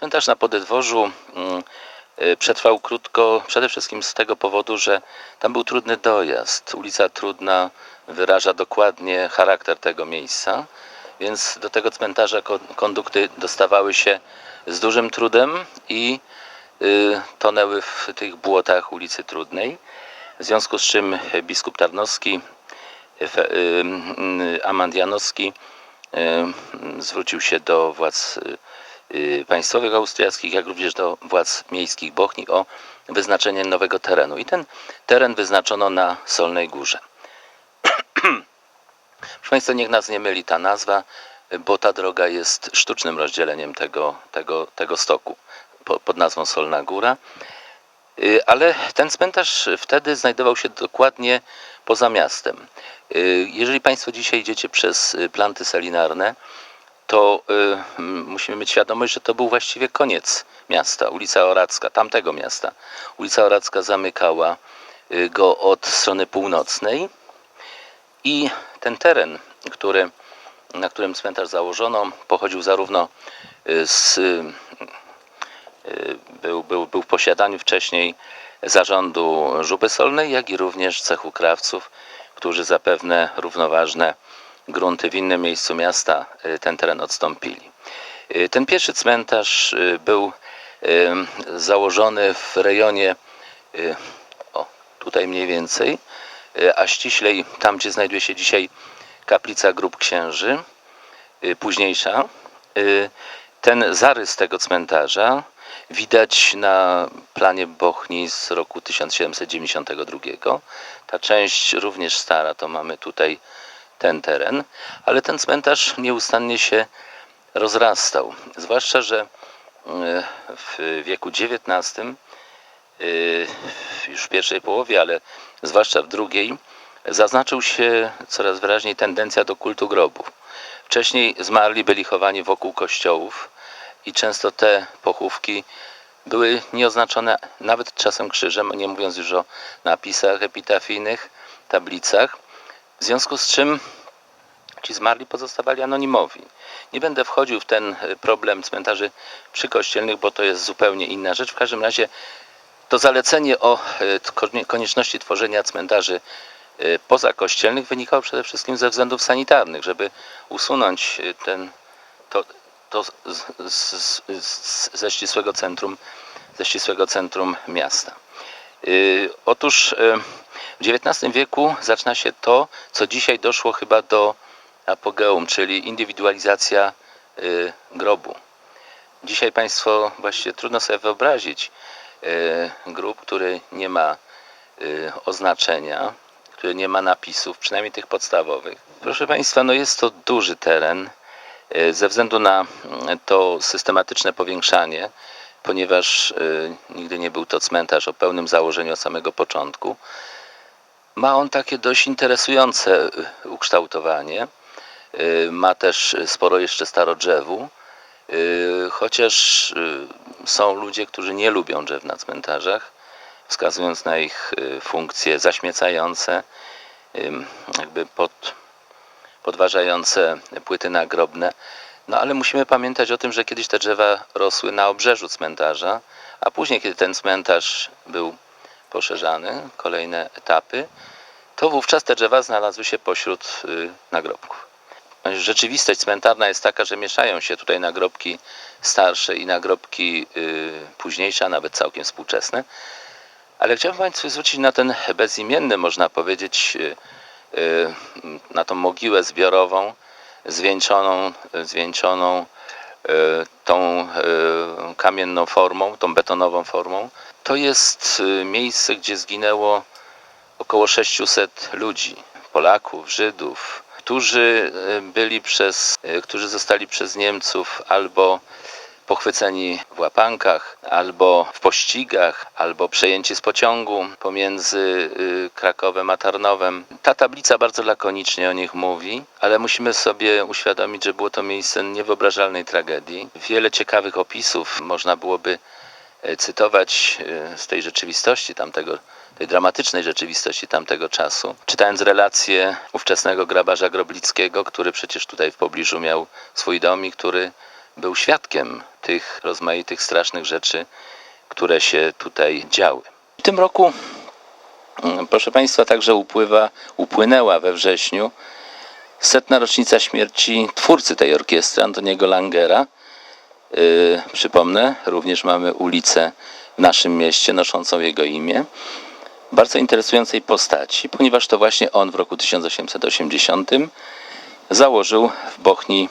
Cmentarz na Podedworzu mm, y, przetrwał krótko, przede wszystkim z tego powodu, że tam był trudny dojazd. Ulica Trudna wyraża dokładnie charakter tego miejsca, więc do tego cmentarza ko- kondukty dostawały się z dużym trudem i y, tonęły w tych błotach ulicy Trudnej. W związku z czym biskup Tarnowski, y, y, Amandianowski y, zwrócił się do władz państwowych austriackich, jak również do władz miejskich Bochni o wyznaczenie nowego terenu. I ten teren wyznaczono na Solnej Górze. Proszę Państwa, niech nas nie myli ta nazwa, bo ta droga jest sztucznym rozdzieleniem tego, tego, tego stoku po- pod nazwą Solna Góra. Y, Ale ten cmentarz wtedy znajdował się dokładnie poza miastem. Y, Jeżeli Państwo dzisiaj idziecie przez y, planty salinarne, to y, musimy mieć świadomość, że to był właściwie koniec miasta, ulica Oracka, tamtego miasta. Ulica Oracka zamykała y, go od strony północnej i ten teren, który, na którym cmentarz założono, pochodził zarówno y, z, y, był, był, był w posiadaniu wcześniej zarządu Żupy Solnej, jak i również cechu krawców, którzy zapewne równoważne grunty w innym miejscu miasta y, ten teren odstąpili. Y, Ten pierwszy cmentarz y, był założony w rejonie, o tutaj mniej więcej, a ściślej tam, gdzie znajduje się dzisiaj kaplica grup księży, późniejsza. Ten zarys tego cmentarza widać na planie Bochni z roku 1792. Ta część również stara, to mamy tutaj ten teren, ale ten cmentarz nieustannie się rozrastał. Zwłaszcza, że y, w wieku XIX, y, już w pierwszej połowie, ale zwłaszcza w drugiej, zaznaczył się coraz wyraźniej tendencja do kultu grobów. Wcześniej zmarli byli chowani wokół kościołów i często te pochówki były nieoznaczone nawet czasem krzyżem, nie mówiąc już o napisach epitafijnych, tablicach. W związku z czym ci zmarli pozostawali anonimowi. Nie będę wchodził w ten e, problem cmentarzy przykościelnych, bo to jest zupełnie inna rzecz. W każdym razie to zalecenie o e, konieczności tworzenia cmentarzy e, pozakościelnych wynikało przede wszystkim ze względów sanitarnych, żeby usunąć ten, to, to z, z, z, ze ścisłego centrum, ze ścisłego centrum miasta. Y, Otóż y, w XIX wieku zaczyna się to, co dzisiaj doszło chyba do apogeum, czyli indywidualizacja y, grobu. Dzisiaj Państwo właściwie trudno sobie wyobrazić y, grób, który nie ma y, oznaczenia, który nie ma napisów, przynajmniej tych podstawowych. Proszę Państwa, no jest to duży teren ze względu na mm, to systematyczne powiększanie, ponieważ nigdy nie był to cmentarz o pełnym założeniu od samego początku. Ma on takie dość interesujące y, ukształtowanie. Y, Ma też sporo jeszcze starodrzewu, y, chociaż są ludzie, którzy nie lubią drzew na cmentarzach, wskazując na ich funkcje zaśmiecające, jakby pod, podważające płyty nagrobne. No ale musimy pamiętać o tym, że kiedyś te drzewa rosły na obrzeżu cmentarza, a później, kiedy ten cmentarz był poszerzany, kolejne etapy, to wówczas te drzewa znalazły się pośród y, nagrobków. Rzeczywistość cmentarna jest taka, że mieszają się tutaj nagrobki starsze i nagrobki y, późniejsze, a nawet całkiem współczesne. Ale chciałbym Państwu zwrócić na ten bezimienny, można powiedzieć, y, na tą mogiłę zbiorową, zwieńczoną, zwieńczoną tą y, kamienną formą, tą betonową formą. To jest y, miejsce, gdzie zginęło około 600 ludzi, Polaków, Żydów, którzy byli przez, którzy zostali przez Niemców albo pochwyceni w łapankach, albo w pościgach, albo przejęci z pociągu pomiędzy y, Krakowem a Tarnowem. Ta tablica bardzo lakonicznie o nich mówi, ale musimy sobie uświadomić, że było to miejsce niewyobrażalnej tragedii. Wiele ciekawych opisów można byłoby e, cytować e, z tej rzeczywistości tamtego, tej dramatycznej rzeczywistości tamtego czasu. Czytając relacje ówczesnego grabarza Groblickiego, który przecież tutaj w pobliżu miał swój dom i który był świadkiem tych rozmaitych strasznych rzeczy, które się tutaj działy. W tym roku, mm, proszę Państwa, także upływa, upłynęła we wrześniu setna rocznica śmierci twórcy tej orkiestry, Antoniego Langera. Yy, przypomnę, również mamy ulicę w naszym mieście noszącą jego imię. Bardzo interesującej postaci, ponieważ to właśnie on w roku 1880 założył w Bochni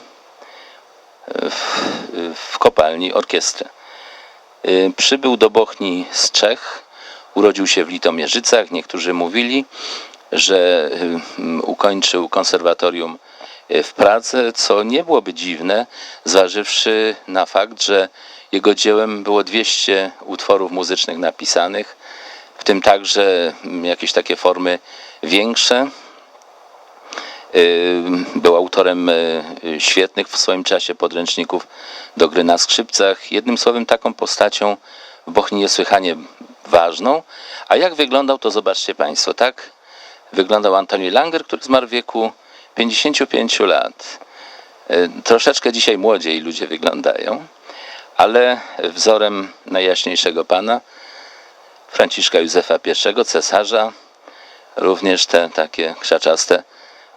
w, w kopalni orkiestrę. Yy, Przybył do Bochni z Czech, urodził się w Litomierzycach. Niektórzy mówili, że y, ukończył konserwatorium y, w Pradze, co nie byłoby dziwne, zważywszy na fakt, że jego dziełem było 200 utworów muzycznych napisanych, w tym także mm, jakieś takie formy większe. Y, Był autorem y, y, świetnych w swoim czasie podręczników do gry na skrzypcach. Jednym słowem, taką postacią w Bochni niesłychanie ważną. A jak wyglądał, to zobaczcie Państwo, tak wyglądał Antoni Langer, który zmarł w wieku 55 lat. Y, Troszeczkę dzisiaj młodziej ludzie wyglądają, ale wzorem najjaśniejszego pana, Franciszka Józefa I, cesarza, również te takie krzaczaste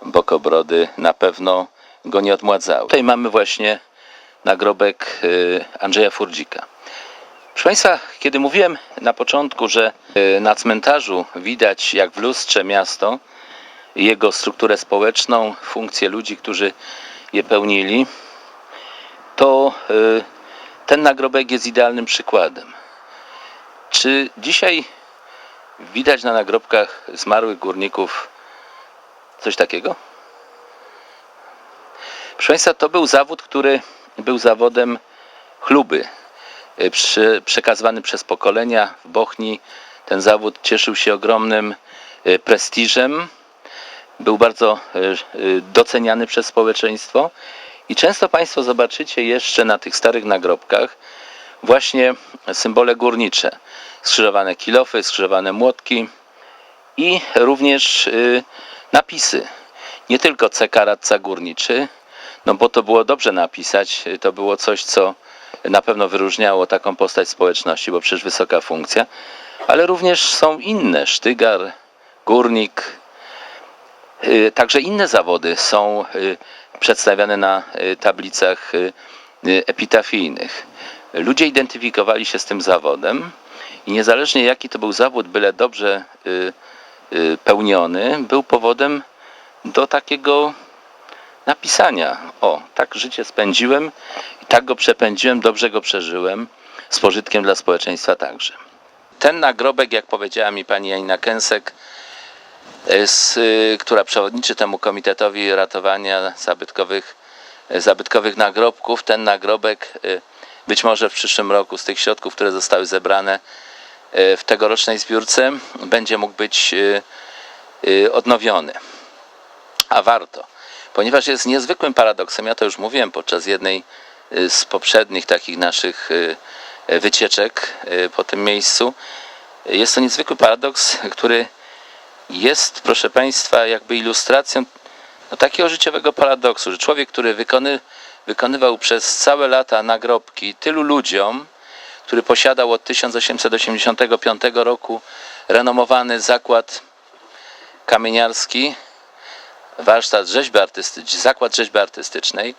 bokobrody na pewno go nie odmładzały. Tutaj mamy właśnie nagrobek y, Andrzeja Furdzika. Proszę Państwa, kiedy mówiłem na początku, że y, na cmentarzu widać jak w lustrze miasto, jego strukturę społeczną, funkcje ludzi, którzy je pełnili, to y, ten nagrobek jest idealnym przykładem. Czy dzisiaj widać na nagrobkach zmarłych górników coś takiego? Proszę Państwa, to był zawód, który był zawodem chluby, y, przy, przekazywany przez pokolenia w Bochni. Ten zawód cieszył się ogromnym y, prestiżem, był bardzo y, doceniany przez społeczeństwo i często Państwo zobaczycie jeszcze na tych starych nagrobkach właśnie symbole górnicze. Skrzyżowane kilofy, skrzyżowane młotki i również napisy. Nie tylko CK radca górniczy, no bo to było dobrze napisać, to było coś, co na pewno wyróżniało taką postać społeczności, bo przecież wysoka funkcja, ale również są inne, sztygar, górnik, y, także inne zawody są y, przedstawiane na y, tablicach epitafijnych. Ludzie identyfikowali się z tym zawodem i niezależnie jaki to był zawód, byle dobrze pełniony, był powodem do takiego napisania. O, tak życie spędziłem tak go przepędziłem, dobrze go przeżyłem, z pożytkiem dla społeczeństwa także. Ten nagrobek, jak powiedziała mi pani Janina Kęsek, y, z, y, która przewodniczy temu Komitetowi Ratowania Zabytkowych, y, zabytkowych Nagrobków, ten nagrobek y, być może w przyszłym roku z tych środków, które zostały zebrane y, w tegorocznej zbiórce, będzie mógł być y, y, odnowiony. A warto, ponieważ jest niezwykłym paradoksem, ja to już mówiłem podczas jednej z poprzednich takich naszych wycieczek po tym miejscu. Jest to niezwykły paradoks, który jest, proszę Państwa, jakby ilustracją no, takiego życiowego paradoksu, że człowiek, który wykony, wykonywał przez całe lata nagrobki tylu ludziom, który posiadał od 1885 roku renomowany zakład kamieniarski, warsztat rzeźby artystycznej, zakład rzeźby artystycznej,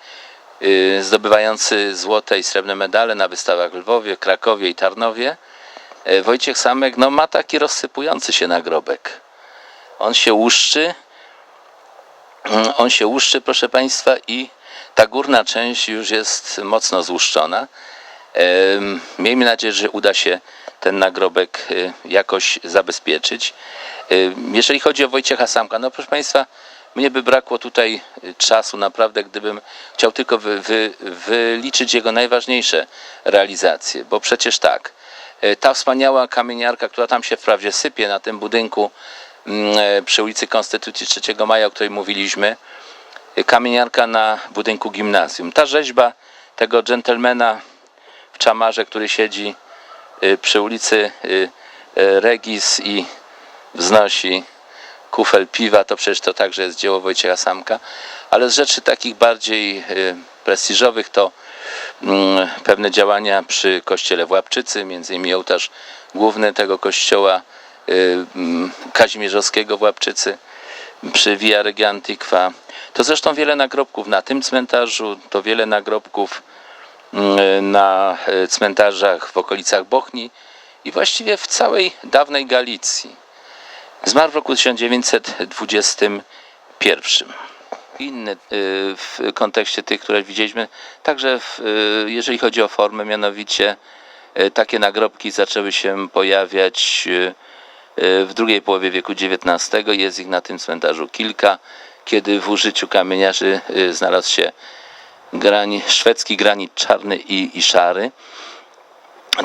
yy, zdobywający złote i srebrne medale na wystawach w Lwowie, Krakowie i Tarnowie. Yy, Wojciech Samek no, ma taki rozsypujący się nagrobek. On się łuszczy, on się łuszczy, proszę Państwa, i ta górna część już jest mocno złuszczona. Miejmy nadzieję, że uda się ten nagrobek y, jakoś zabezpieczyć. Jeżeli chodzi o Wojciecha Samka, no proszę Państwa, mnie by brakło tutaj y, czasu naprawdę, gdybym chciał tylko wy, wy, wyliczyć jego najważniejsze realizacje, bo przecież tak, y, ta wspaniała kamieniarka, która tam się wprawdzie sypie na tym budynku mm, e, przy ulicy Konstytucji 3 Maja, o której mówiliśmy, kamieniarka na budynku gimnazjum. Ta rzeźba tego dżentelmena w czamarze, który siedzi y, przy ulicy y, y, Regis i wznosi kufel piwa, to przecież to także jest dzieło Wojciecha Samka, ale z rzeczy takich bardziej prestiżowych to mm, pewne działania przy kościele w Łapczycy, między innymi ołtarz główny tego kościoła mm, kazimierzowskiego w Łapczycy przy Via Regia Antiqua. To zresztą wiele nagrobków na tym cmentarzu, to wiele nagrobków na e, cmentarzach w okolicach Bochni i właściwie w całej dawnej Galicji. Zmarł w roku 1921. Inny y, w kontekście tych, które widzieliśmy, także w, y, jeżeli chodzi o formę, mianowicie takie nagrobki zaczęły się pojawiać w drugiej połowie wieku XIX. Jest ich na tym cmentarzu kilka, kiedy w użyciu kamieniarzy znalazł się grani, szwedzki granit czarny i, i szary.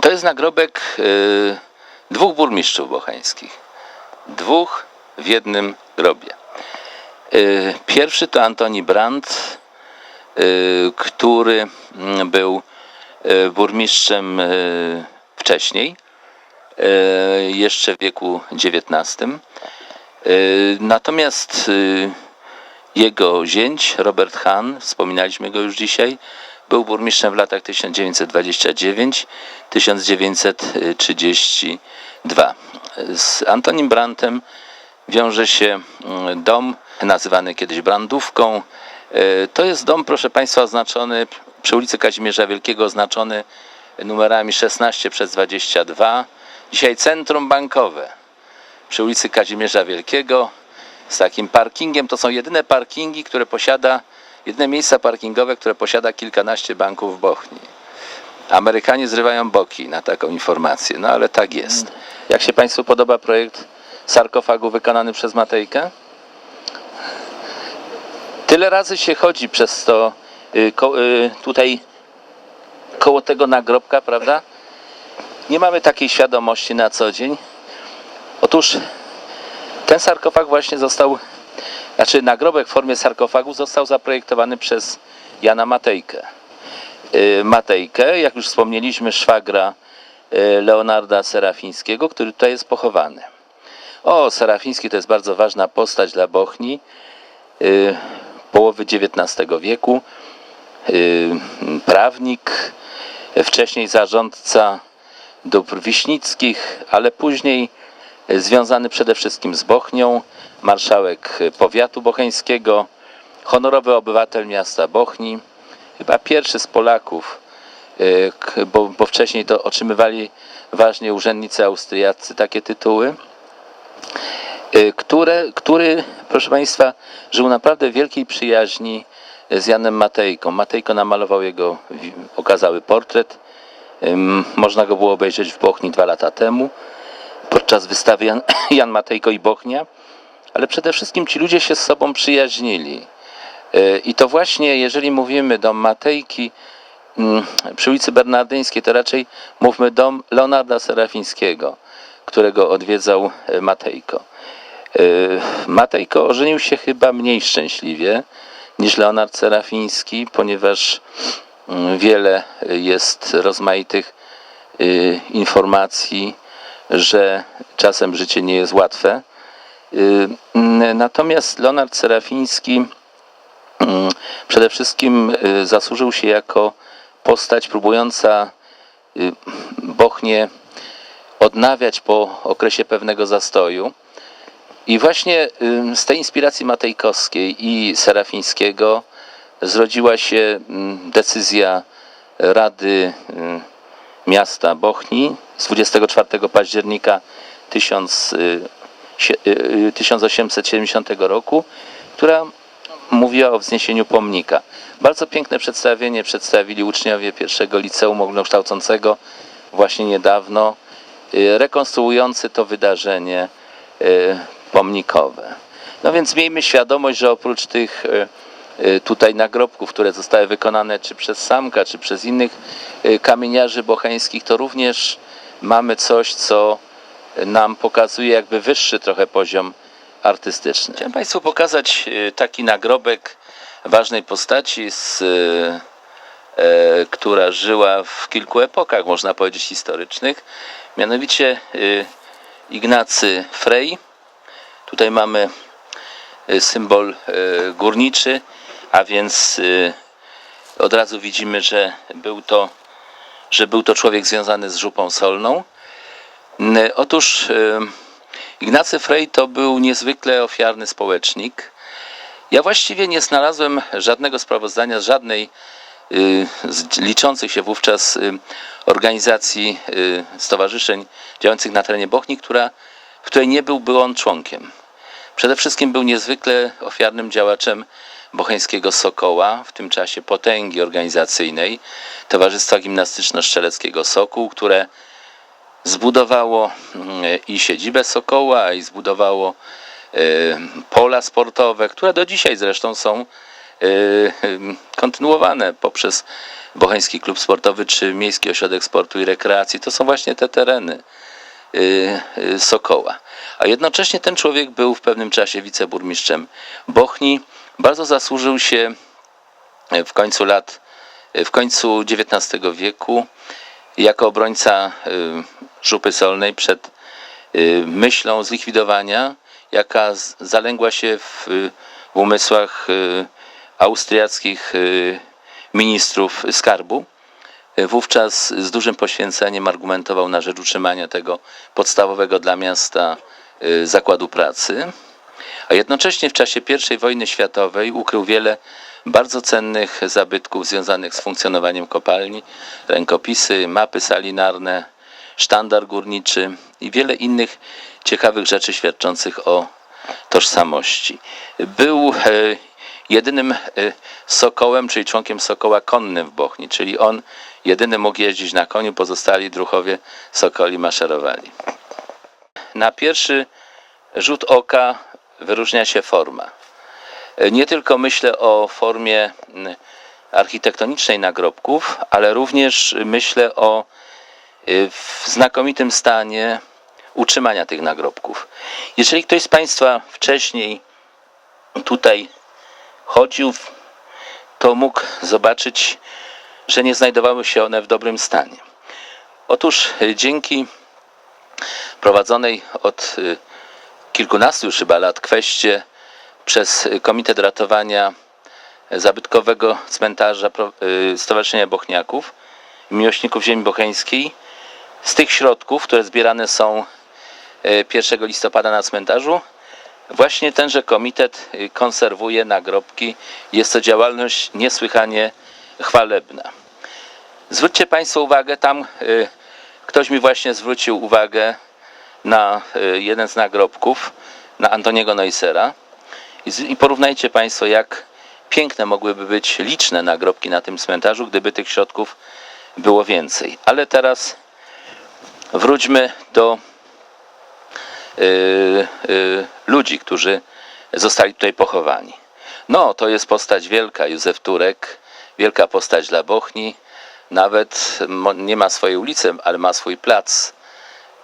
To jest nagrobek y, dwóch burmistrzów bocheńskich. Dwóch w jednym grobie. Y, Pierwszy to Antoni Brandt, y, który mm, był y, burmistrzem y, wcześniej, y, jeszcze w wieku XIX. Natomiast jego zięć, Robert Hahn, wspominaliśmy go już dzisiaj, był burmistrzem w latach 1929-1932. Z Antonim Brantem wiąże się mm, dom nazywany kiedyś Brandówką. E, To jest dom, proszę Państwa, oznaczony przy ulicy Kazimierza Wielkiego, oznaczony numerami 16 przez 22. Dzisiaj centrum bankowe przy ulicy Kazimierza Wielkiego z takim parkingiem. To są jedyne parkingi, które posiada, jedyne miejsca parkingowe, które posiada kilkanaście banków w Bochni. Amerykanie zrywają boki na taką informację, no ale tak jest. Jak się Państwu podoba projekt sarkofagu wykonany przez Matejkę? Tyle razy się chodzi przez to y, ko, y, tutaj koło tego nagrobka, prawda? Nie mamy takiej świadomości na co dzień. Otóż ten sarkofag właśnie został, znaczy nagrobek w formie sarkofagu został zaprojektowany przez Jana Matejkę. Y, Matejkę, jak już wspomnieliśmy, szwagra y, Leonarda Serafińskiego, który tutaj jest pochowany. O, Serafiński to jest bardzo ważna postać dla Bochni y, połowy XIX wieku. Prawnik, wcześniej zarządca dóbr wiśnickich, ale później związany przede wszystkim z Bochnią, marszałek powiatu bocheńskiego, honorowy obywatel miasta Bochni, chyba pierwszy z Polaków, k- bo, bo wcześniej to otrzymywali ważnie urzędnicy austriaccy takie tytuły, y, które, który, proszę Państwa, żył naprawdę w wielkiej przyjaźni z Janem Matejką. Matejko namalował jego okazały portret. Można go było obejrzeć w Bochni dwa lata temu podczas wystawy Jan, Jan Matejko i Bochnia, ale przede wszystkim ci ludzie się z sobą przyjaźnili. Y, I to właśnie, jeżeli mówimy dom Matejki mm, przy ulicy Bernardyńskiej, to raczej mówmy dom Leonarda Serafińskiego, którego odwiedzał y, Matejko. Y, Matejko ożenił się chyba mniej szczęśliwie niż Leonard Serafiński, ponieważ mm, wiele jest rozmaitych informacji, że czasem życie nie jest łatwe. Y, Natomiast Leonard Serafiński mm, przede wszystkim y, zasłużył się jako postać próbująca y, Bochnię odnawiać po okresie pewnego zastoju. I właśnie z tej inspiracji matejkowskiej i serafińskiego zrodziła się decyzja Rady Miasta Bochni z 24 października 1000, y, y, y, 1870 roku, która mówiła o wzniesieniu pomnika. Bardzo piękne przedstawienie przedstawili uczniowie pierwszego liceum ogólnokształcącego właśnie niedawno, rekonstruujący to wydarzenie pomnikowe. No więc miejmy świadomość, że oprócz tych tutaj nagrobków, które zostały wykonane czy przez Samka, czy przez innych y, kamieniarzy bocheńskich, to również mamy coś, co nam pokazuje jakby wyższy trochę poziom artystyczny. Chciałem Państwu pokazać y, taki nagrobek ważnej postaci, z, y, e, która żyła w kilku epokach, można powiedzieć, historycznych. Mianowicie y, Ignacy Frey. Tutaj mamy y, symbol y, górniczy, a więc y, Od razu widzimy, że był to, że był to człowiek związany z żupą solną. Otóż y, Ignacy Frey to był niezwykle ofiarny społecznik. Ja właściwie nie znalazłem żadnego sprawozdania z żadnej y, z liczących się wówczas y, organizacji, y, stowarzyszeń działających na terenie Bochni, która, w której nie byłby on członkiem. Przede wszystkim był niezwykle ofiarnym działaczem Bocheńskiego Sokoła, w tym czasie potęgi organizacyjnej Towarzystwa Gimnastyczno-Strzeleckiego Sokół, które zbudowało mm, i siedzibę Sokoła, i zbudowało e, pola sportowe, które do dzisiaj zresztą są e, em, kontynuowane poprzez Bocheński Klub Sportowy czy Miejski Ośrodek Sportu i Rekreacji. To są właśnie te tereny y, y, Sokoła. A jednocześnie ten człowiek był w pewnym czasie wiceburmistrzem Bochni. Bardzo zasłużył się e, w końcu lat, e, w końcu XIX wieku jako obrońca y, Żupy Solnej przed myślą zlikwidowania, jaka zalęgła się w, w umysłach austriackich ministrów skarbu. Wówczas z dużym poświęceniem argumentował na rzecz utrzymania tego podstawowego dla miasta zakładu pracy, a jednocześnie w czasie I wojny światowej ukrył wiele bardzo cennych zabytków związanych z funkcjonowaniem kopalni, rękopisy, mapy salinarne, sztandar górniczy i wiele innych ciekawych rzeczy świadczących o tożsamości. Był e, jedynym e, sokołem, czyli członkiem sokoła konnym w Bochni, czyli on jedyny mógł jeździć na koniu, pozostali druchowie sokoli maszerowali. Na pierwszy rzut oka wyróżnia się forma. E, Nie tylko myślę o formie architektonicznej nagrobków, ale również myślę o w znakomitym stanie utrzymania tych nagrobków. Jeżeli ktoś z Państwa wcześniej tutaj chodził, to mógł zobaczyć, że nie znajdowały się one w dobrym stanie. Otóż y, dzięki prowadzonej od kilkunastu już chyba lat kweście przez y, Komitet Ratowania Zabytkowego Cmentarza y, Stowarzyszenia Bochniaków, Miłośników Ziemi Bocheńskiej, z tych środków, które zbierane są y, 1 listopada na cmentarzu, właśnie tenże komitet y, konserwuje nagrobki. Jest to działalność niesłychanie chwalebna. Zwróćcie Państwo uwagę, tam y, ktoś mi właśnie zwrócił uwagę na y, jeden z nagrobków, na Antoniego Neusera. I, porównajcie Państwo, jak piękne mogłyby być liczne nagrobki na tym cmentarzu, gdyby tych środków było więcej. Ale teraz wróćmy do y, y, ludzi, którzy zostali tutaj pochowani. No, to jest postać wielka, Józef Turek, wielka postać dla Bochni. Nawet nie ma swojej ulicy, ale ma swój plac,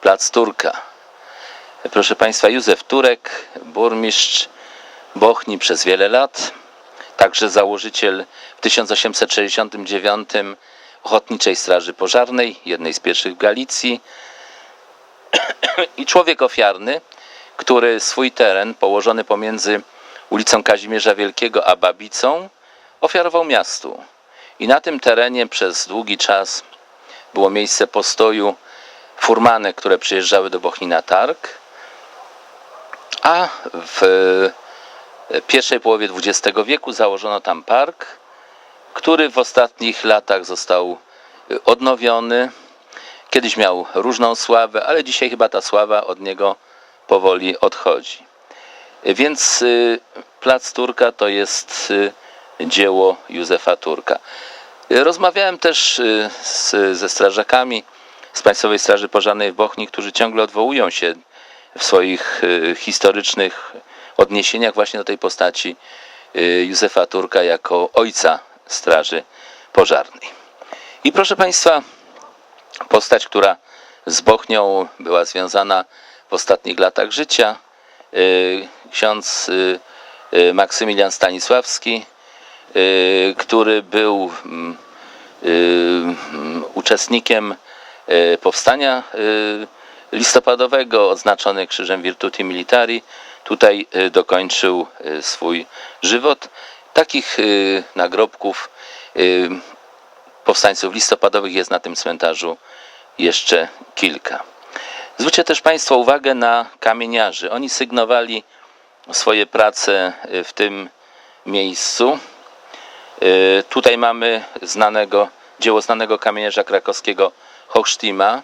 plac Turka. Proszę Państwa, Józef Turek, burmistrz Bochni przez wiele lat, także założyciel w 1869 Ochotniczej Straży Pożarnej, jednej z pierwszych w Galicji i człowiek ofiarny, który swój teren położony pomiędzy ulicą Kazimierza Wielkiego a Babicą ofiarował miastu. I na tym terenie przez długi czas było miejsce postoju furmanek, które przyjeżdżały do Bochni na targ, a w pierwszej połowie XX wieku założono tam park, który w ostatnich latach został y, odnowiony. Kiedyś miał różną sławę, ale dzisiaj chyba ta sława od niego powoli odchodzi. Y, Więc Plac Turka to jest dzieło Józefa Turka. Rozmawiałem też z, ze strażakami z Państwowej Straży Pożarnej w Bochni, którzy ciągle odwołują się w swoich y, historycznych odniesieniach właśnie do tej postaci y, Józefa Turka jako ojca Straży Pożarnej. I proszę Państwa, postać, która z Bochnią była związana w ostatnich latach życia, y, ksiądz Maksymilian Stanisławski, który był mm, mm, uczestnikiem powstania y, listopadowego, odznaczony Krzyżem Virtuti Militari. Tutaj y, dokończył swój żywot. Takich nagrobków powstańców listopadowych jest na tym cmentarzu jeszcze kilka. Zwróćcie też Państwo uwagę na kamieniarzy. Oni sygnowali swoje prace w tym miejscu. Tutaj mamy znanego, dzieło znanego kamieniarza krakowskiego Hochstima.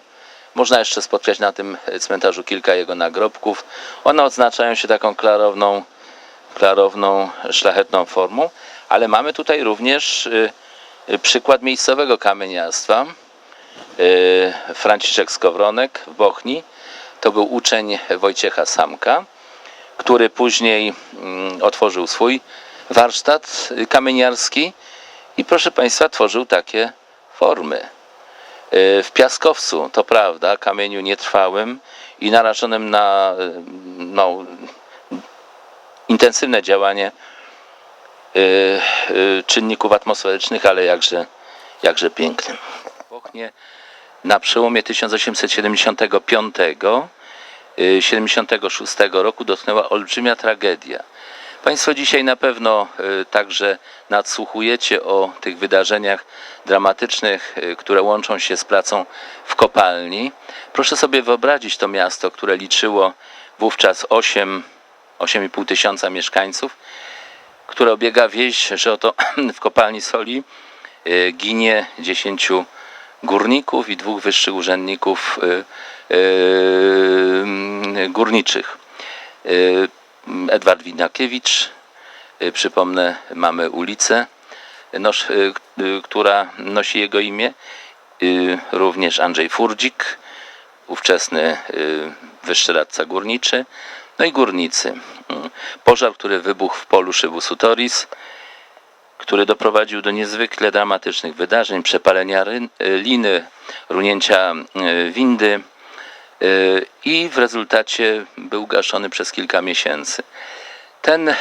Można jeszcze spotkać na tym cmentarzu kilka jego nagrobków. One odznaczają się taką klarowną, klarowną, szlachetną formą, ale mamy tutaj również y, y, przykład miejscowego kamieniarstwa. Y, Franciszek Skowronek w Bochni. To był uczeń Wojciecha Samka, który później mm, otworzył swój warsztat kamieniarski i proszę Państwa tworzył takie formy. W piaskowcu, to prawda, kamieniu nietrwałym i narażonym na y, no, intensywne działanie y, y, czynników atmosferycznych, ale jakże, jakże pięknym. W Bochnie na przełomie 1875 y, 76 roku dotknęła olbrzymia tragedia. Państwo dzisiaj na pewno y, także nadsłuchujecie o tych wydarzeniach dramatycznych, y, które łączą się z pracą w kopalni. Proszę sobie wyobrazić to miasto, które liczyło wówczas 8, 8,5 tysiąca mieszkańców, które obiega wieść, że oto w kopalni soli y, ginie 10 górników i dwóch wyższych urzędników górniczych. Y, Edward Winakiewicz, y, przypomnę, mamy ulicę, y, y, która nosi jego imię, również Andrzej Furdzik, ówczesny wyższy radca górniczy, no i górnicy. Y, Pożar, który wybuchł w polu szybu Sutoris, który doprowadził do niezwykle dramatycznych wydarzeń, przepalenia liny, runięcia windy i w rezultacie był gaszony przez kilka miesięcy. Ten,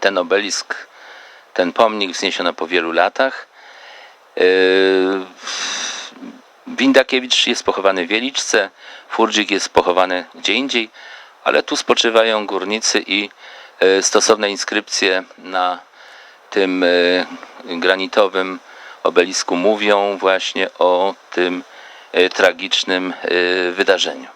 ten obelisk, ten pomnik wzniesiono po wielu latach. Y, Windakiewicz jest pochowany w Wieliczce, Furdzik jest pochowany gdzie indziej, ale tu spoczywają górnicy i y, stosowne inskrypcje na tym y, granitowym obelisku mówią właśnie o tym y, tragicznym y, wydarzeniu.